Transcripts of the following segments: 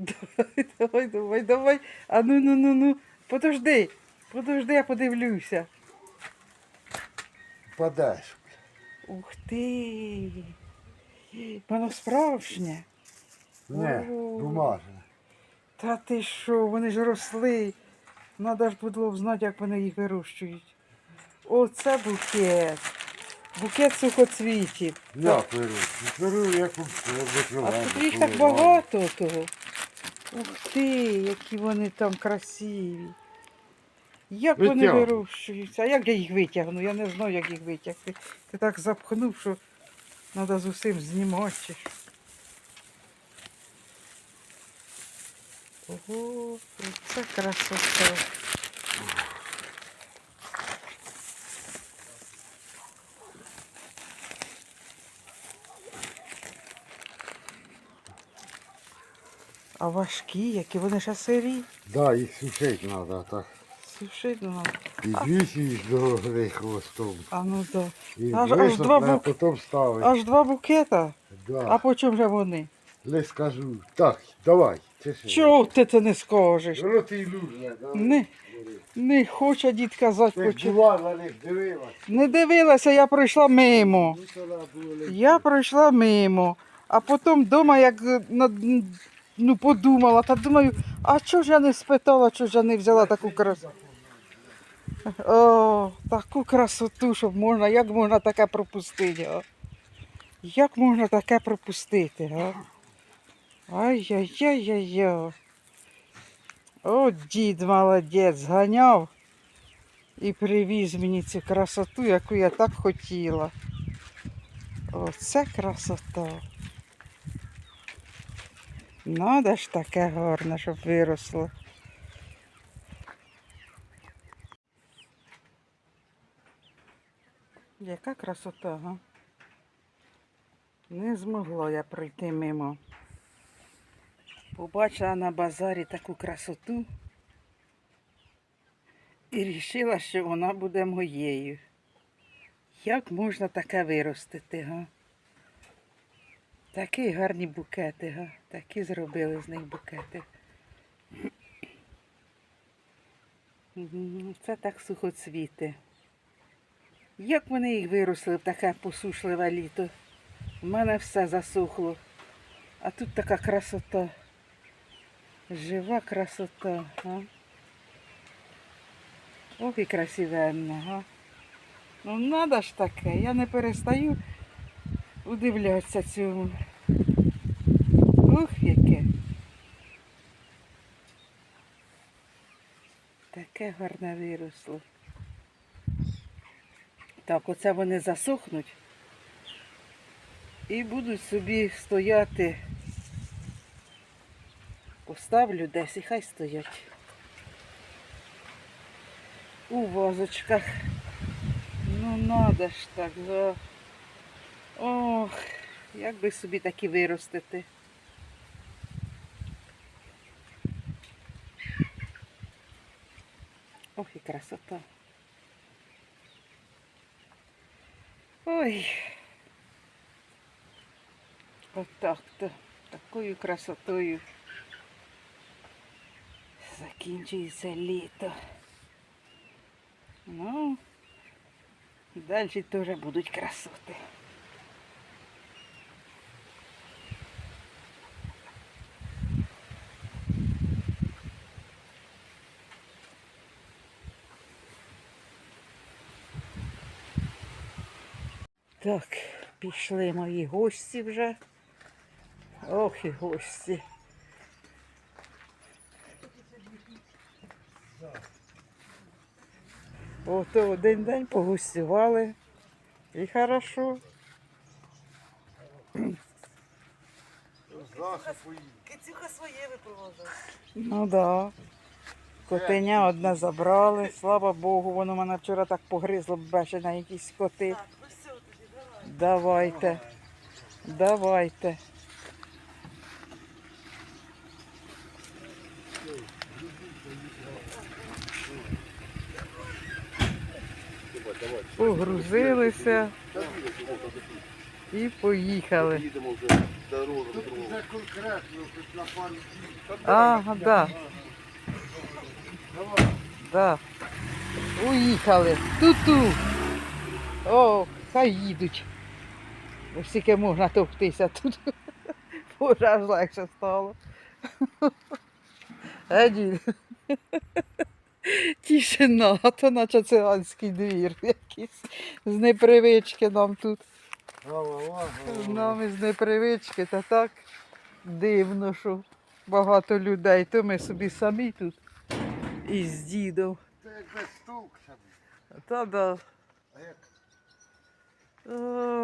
Давай, давай, давай, давай. А ну, ну, ну, ну. Подожди. Подожди, я подивлюся. Падаєш. Ух ти. Воно справжнє. Не, бумажне. Та ти що, вони ж росли. Надо ж було б знати, як вони їх вирощують. Оце букет. Букет сухоцвітів. Як беру? Беру, як А тут їх так багато того. Ух ти, які вони там красиві. Як вони Витягну. вирощуються? А як я їх витягну? Я не знаю, як їх витягти. Ти так запхнув, що треба з усім знімати. чи що. Ого, це красота. А важкі, які вони ще сирі. Да, їх сушити треба, так. Сушить ну. І двічі їх до хвостом. А ну да. І Аж- аж два бук- потім ставить. Аж два букета. А по чому же вони? Не скажу. Так, давай. Чого ти це не скажеш? Ну ти люблю. Не, не хоче дід казати, Ти ж на них. Не дивилася, я пройшла мимо. Ну, Я пройшла мимо, а потім вдома як над- ну, подумала, та думаю, а чого ж я не спитала, чого ж я не взяла таку красоту? О, таку красоту, щоб можна, як можна таке пропустити? А? Як можна таке пропустити? А? Ай-яй-яй-яй-яй. О, дід молодець, зганяв і привіз мені цю красоту, яку я так хотіла. Оце красота. Надо ж таке гарне, щоб виросло. Яка красота, га? Не змогла я пройти мимо. Побачила на базарі таку красоту і вирішила, що вона буде моєю. Як можна таке виростити, га? Такі гарні букети, га? Такі зробили з них букети. Це так сухоцвіти. Як вони їх виросли в таке посушливе літо? У мене все засохло. А тут така красота. Жива красота, а? Ох і красивенна, га? Ну надо ж таке, я не перестаю удивлятися цьому. Ух, яке. Таке гарне виросло. Так, оце вони засохнуть і будуть собі стояти. Поставлю десь і хай стоять. У вазочках. Ну надо ж так, да. Ох, як би собі такі виростити. Ох і красота. Ой. Отак-то. Такою красотою закінчується літо. Ну, далі теж будуть красоти. Так, пішли мої гості вже. Ох і гості. Ото один день погостювали. І хорошо. Кицюха своє випроводила. Ну да. Котеня одне забрали. Слава Богу, воно мене вчора так погризло беше на якісь коти. Так, ну все тоді, давай. Давайте. Давайте. Погрузилися і поїхали. Ага, да, да. Уїхали. Ту-ту. О, хай їдуть. Тільки можна товктися тут. Боже, аж легше стало. Еді. Тишина, а то наче циганський двір якийсь. З непривички нам тут. Нам із непривички, та так дивно, що багато людей. То ми собі самі тут із дідом. Це як без толку собі. Та да. А як О, без толку?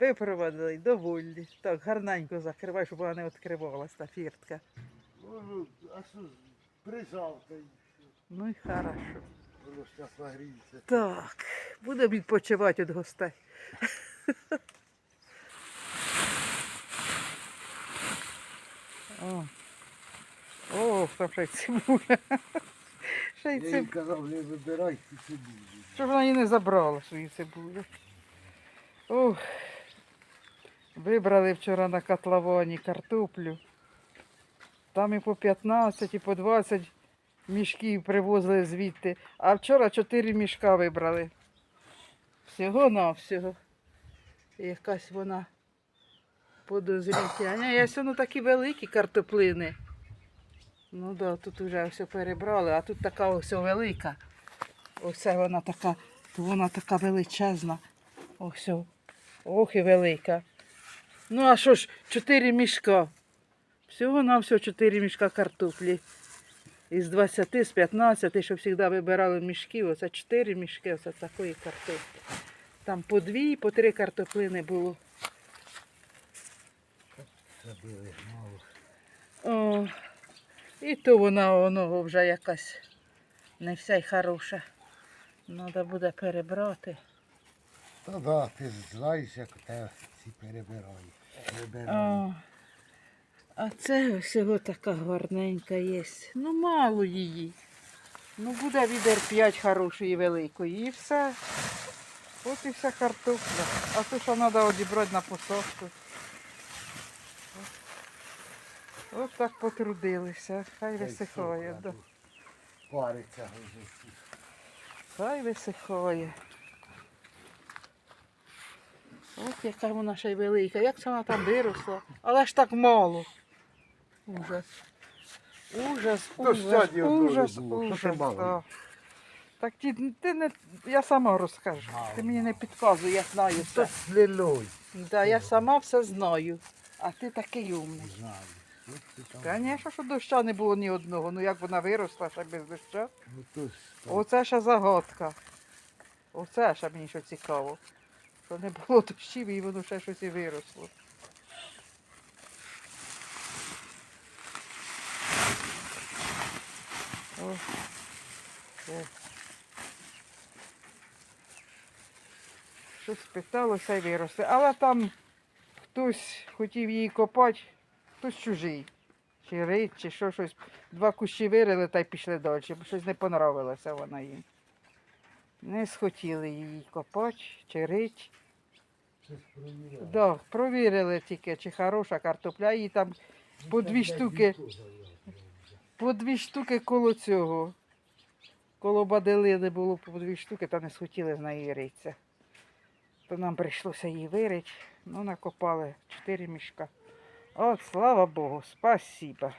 Випроводили, довольні. Так, гарненько закривай, щоб вона не відкривалась та фіртка. Ну, а що, прижав та й Ну і хорошо. воно ж зараз нагріється. Так, будемо відпочивати від гостей. О, О, там ще й цибуля. Ще й Я їй цибуля. казав, не вибирай цю цибулю. Щоб вона і не забрала свою цибулю. Ух. Вибрали вчора на котловані картоплю. Там і по 15, і по 20 мішків привозили звідти. А вчора 4 мішка вибрали. Всього на всього. Якась вона подозрітя. Ні, є воно такі великі картоплини. Ну да, тут вже все перебрали, а тут така ось велика. Оце вона така, вона така величезна. Ось. Ох і велика. Ну, а що ж, чотири мішка. Всього на всього чотири мішка картоплі. Із 20, з 15, що завжди вибирали мішки, оце чотири мішки, оце такої картоплі. Там по дві, по три картоплини було. О, і то вона воно вже якась не вся й хороша. Треба буде перебрати. Та да, ти знаєш, як тебе всі. Вибирають. О, а це всього така гарненька є. Ну, мало її. Ну, буде відер 5 хорошої великої. І все. От і вся картопля. А то що треба одібрати на посадку. От так потрудилися. Хай висихає. гаду. Париться вже. Хай висихає. От яка вона ще й велика. Як це вона там виросла? Але ж так мало. Ужас. Ужас, ужас, ужас, ужас. ти? Так ті, ти не, я сама розкажу. Ти мені не підказуй, я знаю все. лілой. Да, я сама все знаю. А ти такий умний. Знаю. От ти там. Звісно, що доща не було ні одного. Ну як вона виросла ще без доща. Ну, то ж. Оце ще загадка. Оце ще мені що цікаво. Що не було дощів і воно ще щось і виросло. О. О. Щось питалося і виросли. Але там хтось хотів її копати, хтось чужий. Чи рить, чи що щось. Два кущі вирили та й пішли далі, бо щось не понравилося вона їм. Не схотіли її копати, чи рить. Да, провірили тільки, чи хороша картопля. Її там по дві штуки, по дві штуки коло цього. Коло баделини було по дві штуки, та не схотіли з неї ритися. То нам прийшлося її вирити. Ну, накопали чотири мішка. От, слава Богу, спасіба.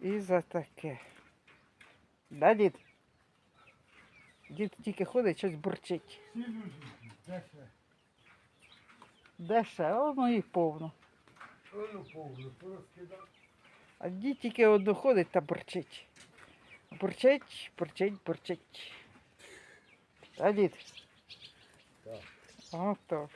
І за таке. Да, дід? Дід тільки ходить, щось бурчить. Де ще? Воно їх повно. Воно повно, порозкидав. А дід тільки одну ходить та борчить. Борчить, борчить, борчить. А дід? Так. Отож.